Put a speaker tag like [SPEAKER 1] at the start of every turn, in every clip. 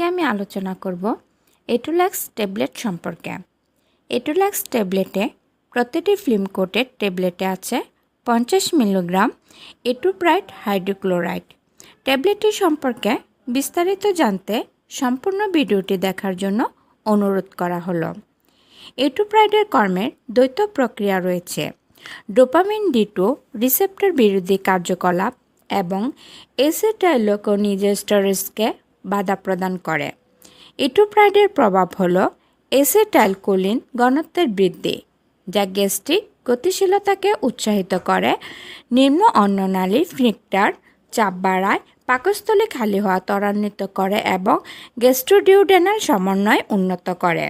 [SPEAKER 1] আজকে আমি আলোচনা করব এটুল্যাক্স ট্যাবলেট সম্পর্কে। এটুল্যাক্স ট্যাবলেটে প্রতিটি ফিল্ম কোটের ট্যাবলেটে আছে পঞ্চাশ মিলিগ্রাম এটুপ্রাইট হাইড্রোক্লোরাইড। ট্যাবলেটটি সম্পর্কে বিস্তারিত জানতে সম্পূর্ণ ভিডিওটি দেখার জন্য অনুরোধ করা হলো। এটুপ্রাইডের কর্মের দ্বৈত প্রক্রিয়া রয়েছে। ডোপামিন ডি টু রিসেপ্টর বিরোধী কার্যকলাপ এবং এসেটাইলোকোনিজেস্টরেসকে বাধা প্রদান করে। ইটোপ্রাইডের প্রভাব হল এসেটাইলকোলিন ঘনত্বের বৃদ্ধি, যা গ্যাস্ট্রিক গতিশীলতাকে উৎসাহিত করে। নিম্ন অন্ননালী ফ্রিকটার চাপ বাড়ায়, পাকস্থলী খালি হওয়া ত্বরান্বিত করে এবং গ্যাস্ট্রোডিউডেনাল সমন্বয় উন্নত করে।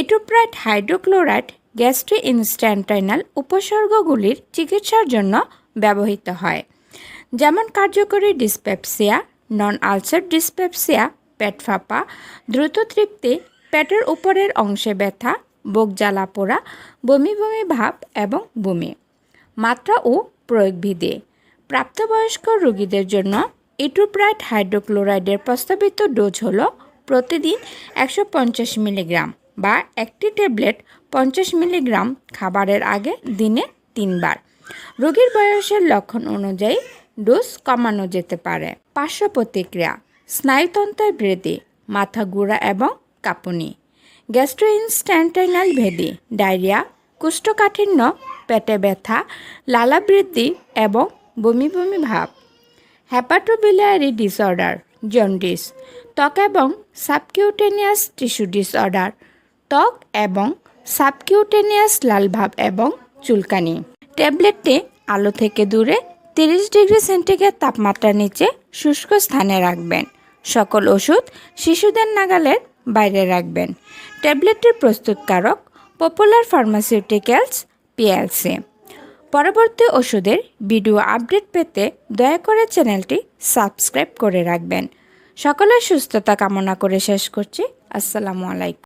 [SPEAKER 1] এটোপ্রাইট হাইড্রোক্লোরাইড গ্যাস্ট্রি ইনস্ট্যান্টাইনাল উপসর্গগুলির চিকিৎসার জন্য ব্যবহৃত হয়, যেমন কার্যকরী ডিসপেপসিয়া নন আলসার ডিসপেপসিয়া পেট ফাঁপা, দ্রুত তৃপ্তি, পেটের উপরের অংশে ব্যথা, বুক জ্বালা পোড়া, বমি বমি ভাব এবং বমি। মাত্রা ও প্রয়োগবিধি। প্রাপ্তবয়স্ক রোগীদের জন্য ইটুপ্রাইট হাইড্রোক্লোরাইডের প্রস্তাবিত ডোজ হল প্রতিদিন একশো পঞ্চাশ মিলিগ্রাম বা একটি ট্যাবলেট পঞ্চাশ মিলিগ্রাম খাবারের আগে দিনে তিনবার। রোগীর বয়সের লক্ষণ অনুযায়ী ডোজ কমানো যেতে পারে। পার্শ্ব প্রতিক্রিয়া, স্নায়ুতন্ত্রের বৃদ্ধি, মাথা গুঁড়া এবং কাঁপুনি গ্যাস্ট্রোইনস্ট্যান্টাইনাল ভেদি ডায়রিয়া, কুষ্ঠকাঠিন্য, পেটে ব্যথা, লালা বৃদ্ধি এবং বমি বমি ভাব হ্যাপাটোবিলারি ডিসঅর্ডার জন্ডিস ত্বক এবং সাবকিউটেনিয়াস টিস্যু ডিসঅর্ডার ত্বক এবং সাবকিউটেনিয়াস লালভাব এবং চুলকানি। ট্যাবলেটটি আলো থেকে দূরে তিরিশ ডিগ্রি সেন্টিগ্রেড তাপমাত্রার নিচে শুষ্ক স্থানে রাখবেন। সকল ওষুধ শিশুদের নাগালের বাইরে রাখবেন। ট্যাবলেটটির প্রস্তুতকারক পপুলার ফার্মাসিউটিক্যালস পিএলসি। পরবর্তী ওষুধের ভিডিও আপডেট পেতে দয়া করে চ্যানেলটি সাবস্ক্রাইব করে রাখবেন। সকলের সুস্থতা কামনা করে শেষ করছি। আসসালামু আলাইকুম।